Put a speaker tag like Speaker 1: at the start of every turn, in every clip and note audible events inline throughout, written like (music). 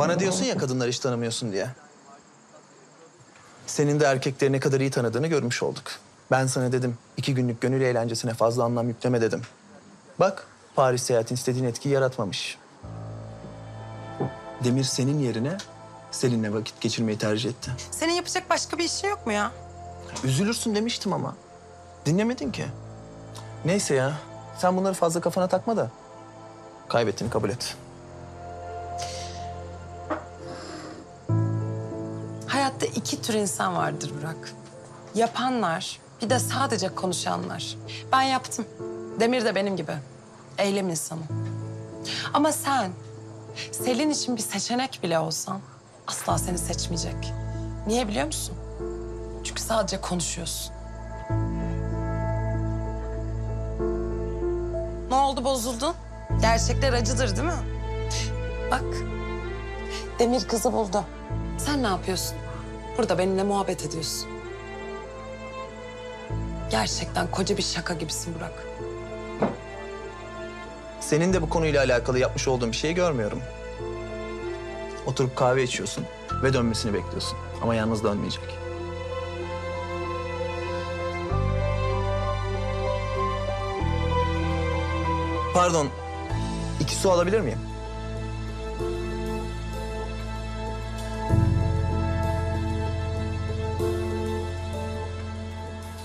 Speaker 1: Bana diyorsun ya kadınlar hiç tanımıyorsun diye. Senin de erkekleri ne kadar iyi tanıdığını görmüş olduk. Ben sana dedim iki günlük gönül eğlencesine fazla anlam yükleme dedim. Bak Paris seyahatin istediğin etkiyi yaratmamış. Demir senin yerine Selin'le vakit geçirmeyi tercih etti.
Speaker 2: Senin yapacak başka bir işin yok mu ya?
Speaker 1: Üzülürsün demiştim ama. Dinlemedin ki. Neyse ya. Sen bunları fazla kafana takma da. Kaybettiğini kabul et.
Speaker 2: Tür insan vardır Burak. Yapanlar, bir de sadece konuşanlar. Ben yaptım. Demir de benim gibi. Eylem insanı. Ama sen, Selin için bir seçenek bile olsan asla seni seçmeyecek. Niye biliyor musun? Çünkü sadece konuşuyorsun. Ne oldu bozuldun? Gerçekler acıdır değil mi? Bak, Demir kızı buldu. Sen ne yapıyorsun? Burada benimle muhabbet ediyorsun. Gerçekten koca bir şaka gibisin Burak.
Speaker 1: Senin de bu konuyla alakalı yapmış olduğun bir şeyi görmüyorum. Oturup kahve içiyorsun ve dönmesini bekliyorsun. Ama yalnız dönmeyecek. Pardon, iki su alabilir miyim?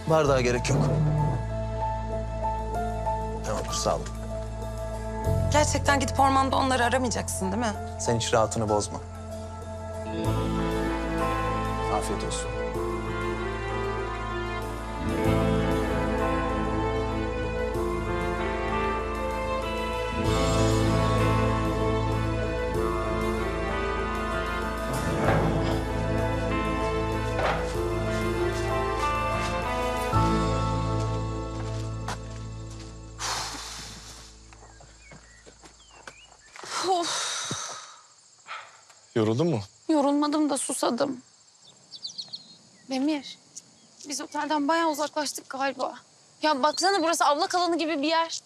Speaker 1: Bardağa gerek yok. Tamamdır, sağ olun.
Speaker 2: Gerçekten gidip ormanda onları aramayacaksın değil mi?
Speaker 1: Sen hiç rahatını bozma. Afiyet olsun.
Speaker 3: Yoruldun mu?
Speaker 4: Yorulmadım da susadım. Demir, biz otelden bayağı uzaklaştık galiba. Ya baksana burası avlak alanı gibi bir yer.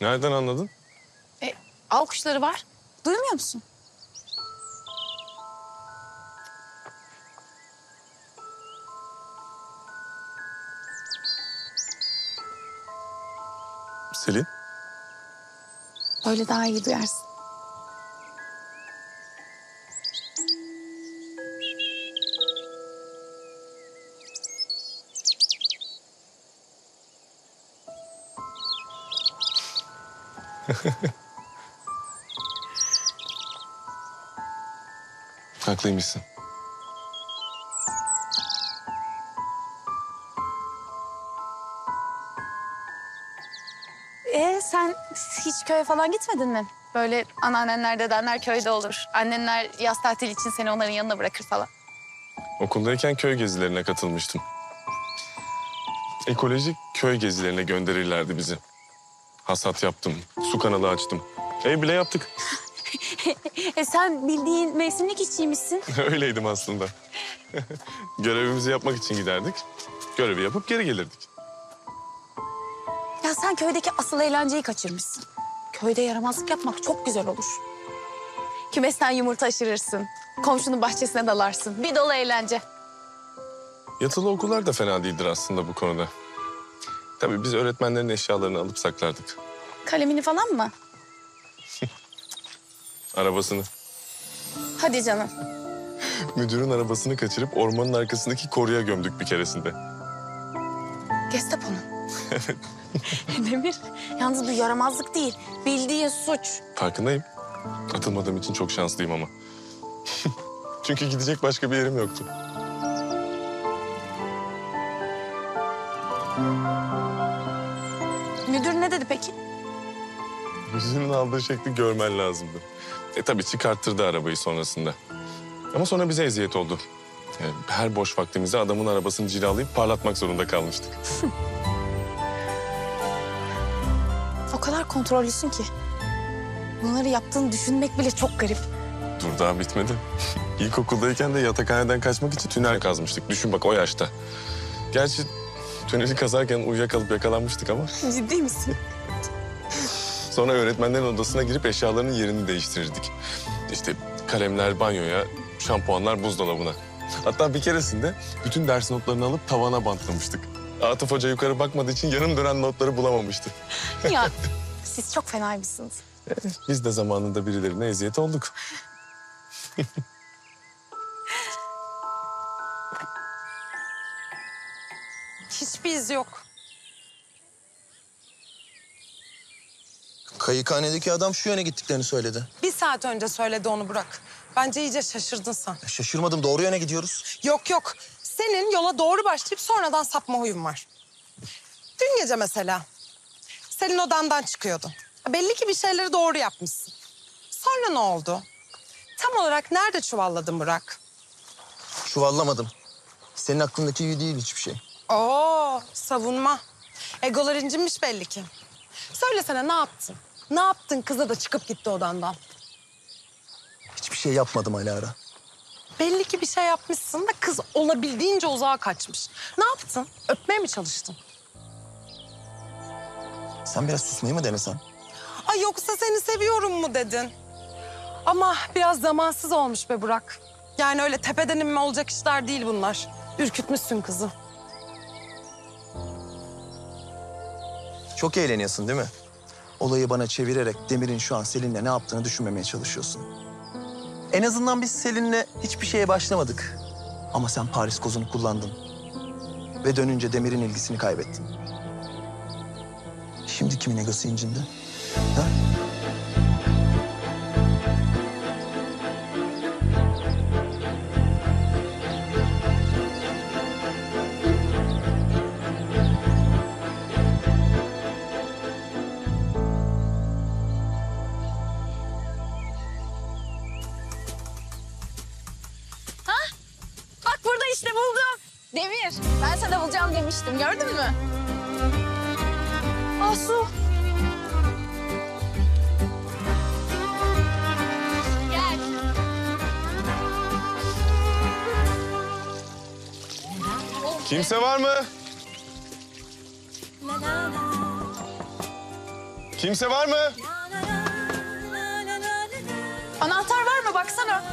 Speaker 3: Nereden anladın?
Speaker 4: E, av kuşları var. Duymuyor musun?
Speaker 3: Selin.
Speaker 4: Böyle daha iyi duyarsın. (laughs)
Speaker 3: Haklıymışsın.
Speaker 4: E sen hiç köye falan gitmedin mi? Böyle anneannenler, dedenler köyde olur. Annenler yaz tatili için seni onların yanına bırakır falan.
Speaker 3: Okuldayken köy gezilerine katılmıştım. Ekolojik köy gezilerine gönderirlerdi bizi. Hasat yaptım, su kanalı açtım. Ev bile yaptık. (laughs)
Speaker 4: E sen bildiğin mevsimlik işçiymişsin. (laughs)
Speaker 3: Öyleydim aslında. (laughs) Görevimizi yapmak için giderdik. Görevi yapıp geri gelirdik.
Speaker 4: Ya sen köydeki asıl eğlenceyi kaçırmışsın. Köyde yaramazlık yapmak çok güzel olur. Kümesten yumurta aşırırsın. Komşunun bahçesine dalarsın. Bir dolu eğlence.
Speaker 3: Yatılı okullar da fena değildir aslında bu konuda. Tabii biz öğretmenlerin eşyalarını alıp saklardık.
Speaker 4: Kalemini falan mı? (laughs)
Speaker 3: Arabasını.
Speaker 4: Hadi canım.
Speaker 3: Müdürün arabasını kaçırıp ormanın arkasındaki koruya gömdük bir keresinde.
Speaker 4: Gestapo'nun. (laughs) (laughs) Demir, yalnız bu yaramazlık değil. Bildiğin suç.
Speaker 3: Farkındayım. Atılmadığım için çok şanslıyım ama. Çünkü gidecek başka bir yerim yoktu. Yüzünün aldığı şekli görmen lazımdı. E tabii çıkarttırdı arabayı sonrasında. Ama sonra bize eziyet oldu. Yani her boş vaktimizde adamın arabasını cilalayıp parlatmak zorunda kalmıştık. (laughs)
Speaker 4: O kadar kontrollüsün ki. Bunları yaptığını düşünmek bile çok garip.
Speaker 3: Dur daha bitmedi. (laughs) İlkokuldayken de yatakhaneden kaçmak için tünel kazmıştık. Düşün bak o yaşta. Gerçi tüneli kazarken uyuyakalıp yakalanmıştık ama...
Speaker 4: Ciddi misin?
Speaker 3: Sonra öğretmenlerin odasına girip eşyalarının yerini değiştirirdik. İşte kalemler banyoya, şampuanlar buzdolabına. Hatta bir keresinde bütün ders notlarını alıp tavana bantlamıştık. Atıf Hoca yukarı bakmadığı için yarım dönen notları bulamamıştı. (laughs)
Speaker 4: Ya (laughs) siz çok fenaymışsınız.
Speaker 3: Biz de zamanında birilerine eziyet olduk.
Speaker 2: Hiçbir iz yok.
Speaker 1: Kayıkhanedeki adam şu yöne gittiklerini söyledi.
Speaker 2: Bir saat önce söyledi onu Burak. Bence iyice şaşırdın sen.
Speaker 1: Ya Şaşırmadım doğru yöne gidiyoruz.
Speaker 2: Yok yok. Senin yola doğru başlayıp sonradan sapma huyun var. Dün gece mesela. Senin odandan çıkıyordun. Belli ki bir şeyleri doğru yapmışsın. Sonra ne oldu? Tam olarak nerede çuvalladın Burak?
Speaker 1: Çuvallamadım. Senin aklındaki gibi değil hiçbir şey.
Speaker 2: Oo, savunma. Egolar incinmiş belli ki. Söylesene ne yaptın? Ne yaptın kıza da çıkıp gitti odandan?
Speaker 1: Hiçbir şey yapmadım Alara.
Speaker 2: Belli ki bir şey yapmışsın da kız olabildiğince uzağa kaçmış. Ne yaptın? Öpmeye mi çalıştın?
Speaker 1: Sen biraz susmayı mı denesen?
Speaker 2: Ay yoksa seni seviyorum mu dedin? Ama biraz zamansız olmuş be Burak. Yani öyle tepeden inme olacak işler değil bunlar. Ürkütmüşsün kızı.
Speaker 1: Çok eğleniyorsun değil mi? Olayı bana çevirerek Demir'in şu an Selin'le ne yaptığını düşünmemeye çalışıyorsun. En azından biz Selin'le hiçbir şeye başlamadık. Ama sen Paris kozunu kullandın. Ve dönünce Demir'in ilgisini kaybettin. Şimdi kimin egosu incindi? Ha?
Speaker 4: İşte buldum. Demir, ben sana bulacağım demiştim. Gördün mü? Asu. Gel.
Speaker 3: Kimse var mı? Kimse var mı?
Speaker 4: Anahtar var mı? Baksana.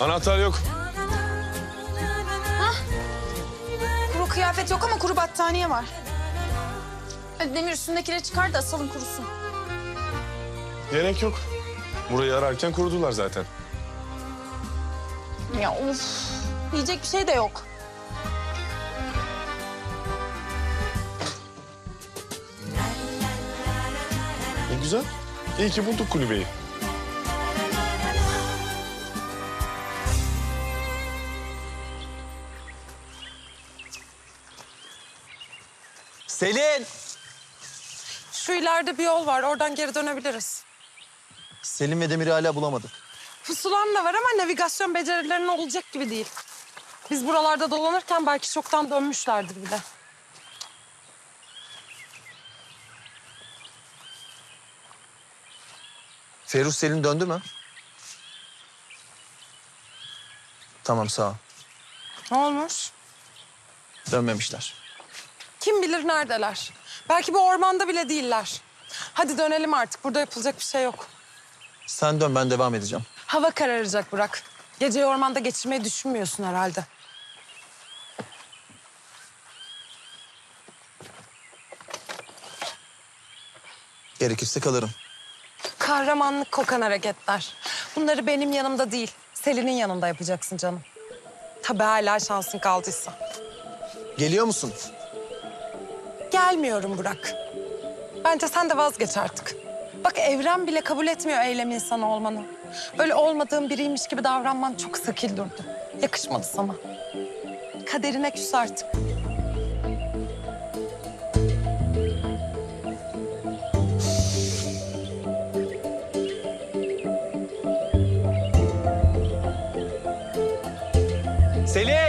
Speaker 3: Anahtar yok.
Speaker 4: Kuru kıyafet yok ama kuru battaniye var. Hadi Demir üstündekileri çıkar da asalım kurusun.
Speaker 3: Gerek yok. Burayı ararken kurudular zaten.
Speaker 4: Ya of. Yiyecek bir şey de yok.
Speaker 3: Ne güzel. İyi ki bulduk kulübeyi.
Speaker 1: Selin!
Speaker 2: Şu ileride bir yol var. Oradan geri dönebiliriz.
Speaker 1: Selin ve Demir'i hala bulamadık.
Speaker 2: Pusulan da var ama navigasyon becerilerinin olacak gibi değil. Biz buralarda dolanırken belki çoktan dönmüşlerdir bile.
Speaker 1: Feruz Selin döndü mü? Tamam sağ ol.
Speaker 2: Ne olmuş?
Speaker 1: Dönmemişler.
Speaker 2: Kim bilir neredeler? Belki bu ormanda bile değiller. Hadi dönelim artık. Burada yapılacak bir şey yok.
Speaker 1: Sen dön ben devam edeceğim.
Speaker 2: Hava kararacak Burak. Geceyi ormanda geçirmeyi düşünmüyorsun herhalde.
Speaker 1: Gerekirse kalırım.
Speaker 2: Kahramanlık kokan hareketler. Bunları benim yanımda değil, Selin'in yanında yapacaksın canım. Tabii hala şansın kaldıysa.
Speaker 1: Geliyor musun?
Speaker 2: Gelmiyorum Burak. Bence sen de vazgeç artık. Bak evren bile kabul etmiyor eylem insanı olmanı. Böyle olmadığın biriymiş gibi davranman çok sakil durdu. Yakışmadı sana. Kaderine küs artık.
Speaker 1: Selin!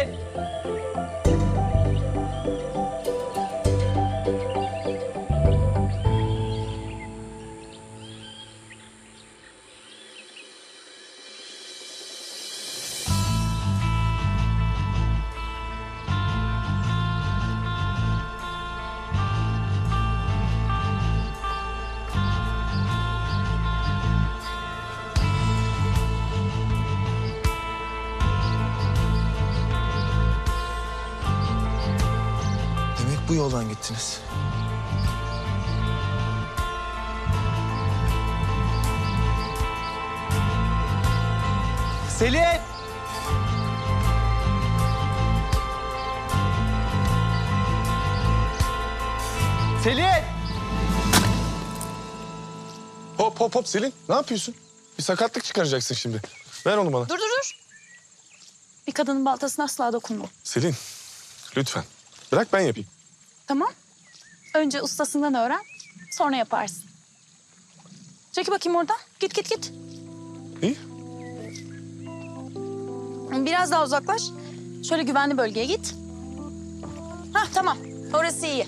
Speaker 1: Bu yoldan gittiniz. Selin! Selin!
Speaker 3: Hop hop hop Selin ne yapıyorsun? Bir sakatlık çıkaracaksın şimdi. Ver onu bana.
Speaker 4: Dur dur dur. Bir kadının baltasına asla dokunma.
Speaker 3: Selin lütfen. Bırak ben yapayım.
Speaker 4: Tamam. Önce ustasından öğren. Sonra yaparsın. Çekil bakayım oradan. Git git git.
Speaker 3: İyi.
Speaker 4: Biraz daha uzaklaş. Şöyle güvenli bölgeye git. Hah tamam. Orası iyi.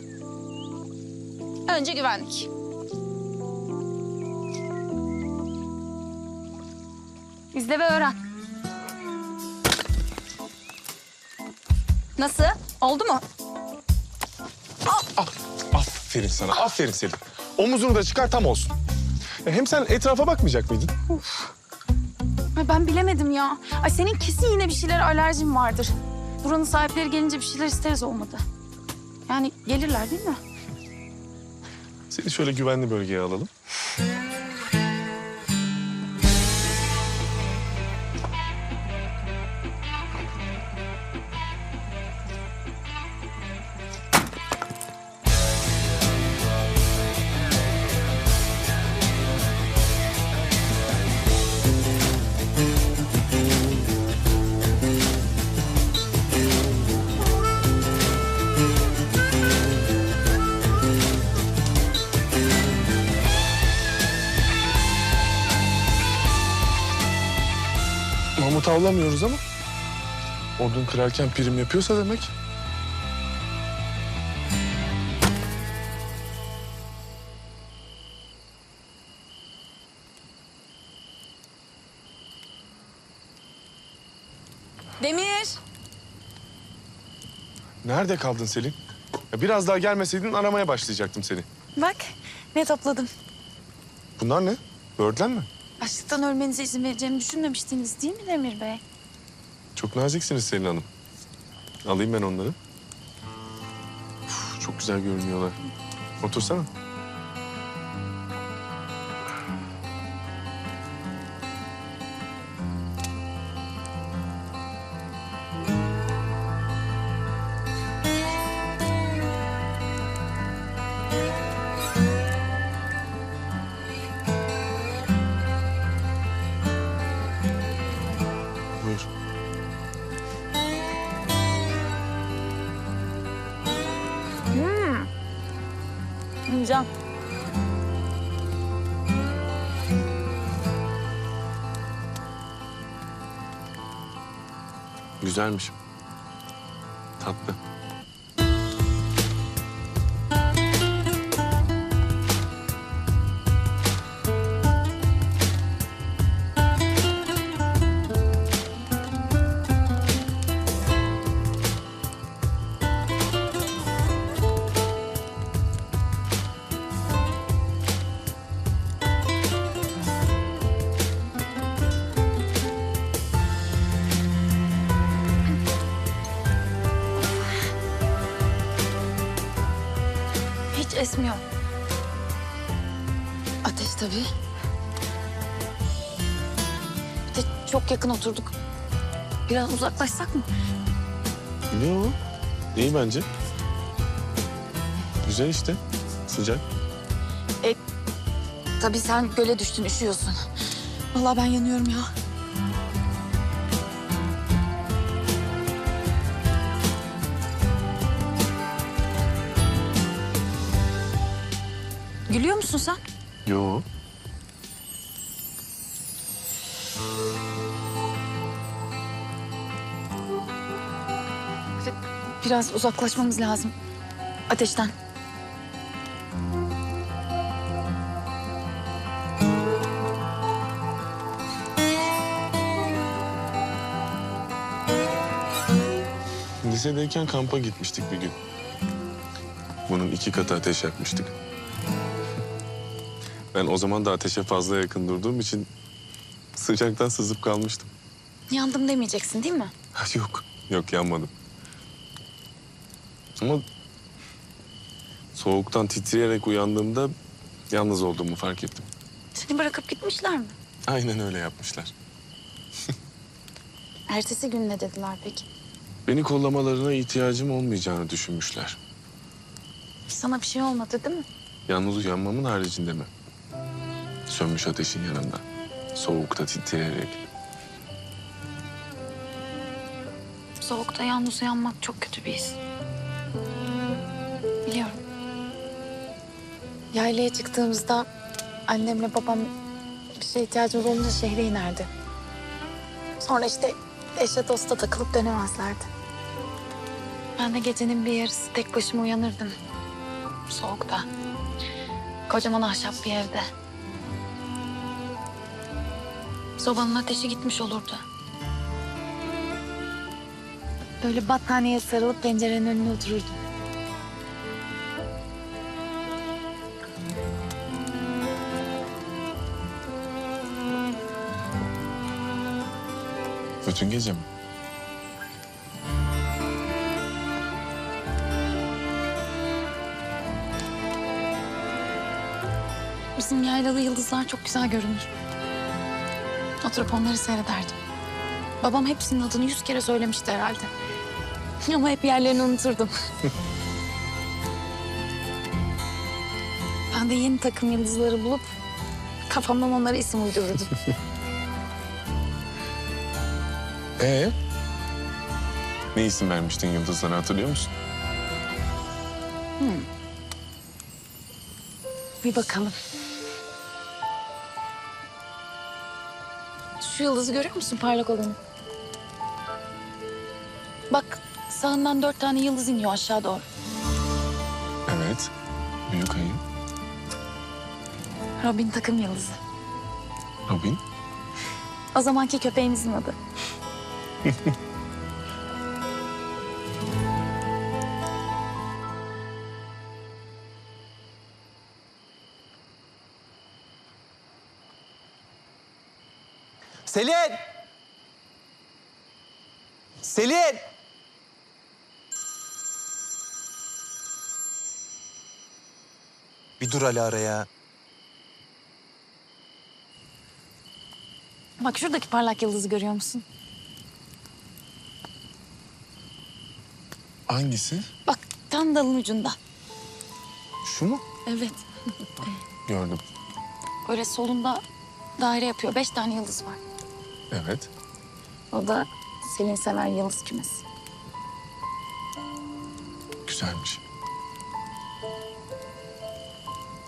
Speaker 4: Önce güvenlik. İzle ve öğren. Nasıl? Oldu mu?
Speaker 3: Ah, aferin sana aferin Selin. Omuzunu da çıkar tam olsun. Ya Hem sen etrafa bakmayacak mıydın?
Speaker 4: Ay ben bilemedim ya. Ay senin kesin yine bir şeyler alerjin vardır. Buranın sahipleri gelince bir şeyler isteriz olmadı. Yani gelirler değil mi?
Speaker 3: Seni şöyle güvenli bölgeye alalım. Mamut avlamıyoruz ama odun kırarken prim yapıyorsa demek.
Speaker 4: Demir.
Speaker 3: Nerede kaldın Selin? Ya biraz daha gelmeseydin aramaya başlayacaktım seni.
Speaker 4: Bak ne topladım.
Speaker 3: Bunlar ne? Böğürtlen mi?
Speaker 4: Açlıktan ölmenize izin vereceğimi düşünmemiştiniz değil mi Demir Bey?
Speaker 3: Çok naziksiniz Selin Hanım. Alayım ben onları. Uf, çok güzel görünüyorlar. Otursana. Güzelmiş. Tatlı.
Speaker 4: Ateş tabii. Bir de çok yakın oturduk. Biraz uzaklaşsak mı?
Speaker 3: Ne o? İyi bence. Güzel işte. Sıcak.
Speaker 4: Tabii sen göle düştün, üşüyorsun. Vallahi ben yanıyorum ya. Gülüyor musun sen?
Speaker 3: Yo.
Speaker 4: Biraz uzaklaşmamız lazım. Ateşten.
Speaker 3: Lisedeyken kampa gitmiştik bir gün. Bunun iki katı ateş yakmıştık. Ben o zaman da ateşe fazla yakın durduğum için sıcaktan sızıp kalmıştım.
Speaker 4: Yandım demeyeceksin değil mi?
Speaker 3: Yok, yok yanmadım. Ama Soğuktan titreyerek uyandığımda yalnız olduğumu fark ettim.
Speaker 4: Seni bırakıp gitmişler mi?
Speaker 3: Aynen öyle yapmışlar. (laughs)
Speaker 4: Ertesi gün ne dediler peki?
Speaker 3: Beni kollamalarına ihtiyacım olmayacağını düşünmüşler.
Speaker 4: Sana bir şey olmadı değil mi?
Speaker 3: Yalnız uyanmamın haricinde mi? Sönmüş ateşin yanında. Soğukta titreyerek.
Speaker 4: Soğukta yalnız uyanmak çok kötü bir his. Biliyorum. Yaylaya çıktığımızda annemle babam bir şeye ihtiyacımız olunca şehre inerdi. Sonra işte eşe dosta takılıp dönemezlerdi. Ben de gecenin bir yarısı tek başıma uyanırdım. Soğukta. Kocaman ahşap bir evde. Sobanın ateşi gitmiş olurdu. Böyle battaniyeye sarılıp pencerenin önüne otururdum.
Speaker 3: Bütün gece mi?
Speaker 4: Bizim yaylalı yıldızlar çok güzel görünür. Oturup onları seyrederdim. Babam hepsinin adını yüz kere söylemişti herhalde. (laughs) Ama hep yerlerini unuturdum. (laughs) ben de yeni takım yıldızları bulup kafamdan onlara isim uydururdum. (laughs)
Speaker 3: Ee? Ne isim vermiştin yıldızlara hatırlıyor musun?
Speaker 4: Bir bakalım. Şu yıldızı görüyor musun parlak olanı? Bak sağından dört tane yıldız iniyor aşağı doğru.
Speaker 3: Evet. Büyük ayı.
Speaker 4: Robin takım yıldızı.
Speaker 3: Robin.
Speaker 4: O zamanki köpeğimizin adı. (laughs)
Speaker 1: Selin! Selin! Bir dur Alara ya.
Speaker 4: Bak şuradaki parlak yıldızı görüyor musun?
Speaker 3: Hangisi?
Speaker 4: Bak tam dalın ucunda.
Speaker 3: Şu mu?
Speaker 4: Evet.
Speaker 3: Gördüm.
Speaker 4: Böyle solunda daire yapıyor. Beş tane yıldız var.
Speaker 3: Evet.
Speaker 4: O da Selin seven yıldız kümesi.
Speaker 3: Güzelmiş.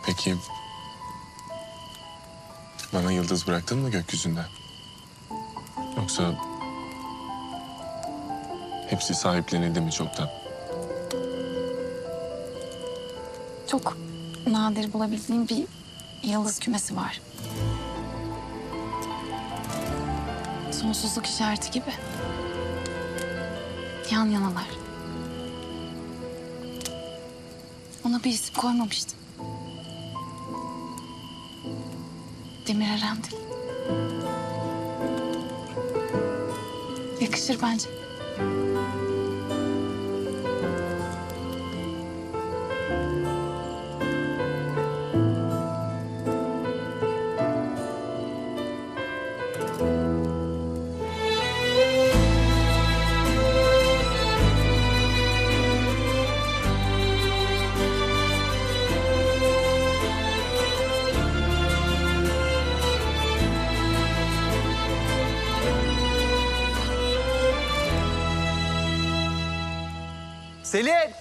Speaker 3: Peki... Bana yıldız bıraktın mı gökyüzünde? Yoksa... Hepsi sahiplenildi mi çoktan?
Speaker 4: Çok nadir bulabildiğim bir yıldız kümesi var. Sonsuzluk işareti gibi. Yan yanalar. Ona bir isim koymamıştım. Demir Erendil. Yakışır bence.
Speaker 1: Selin!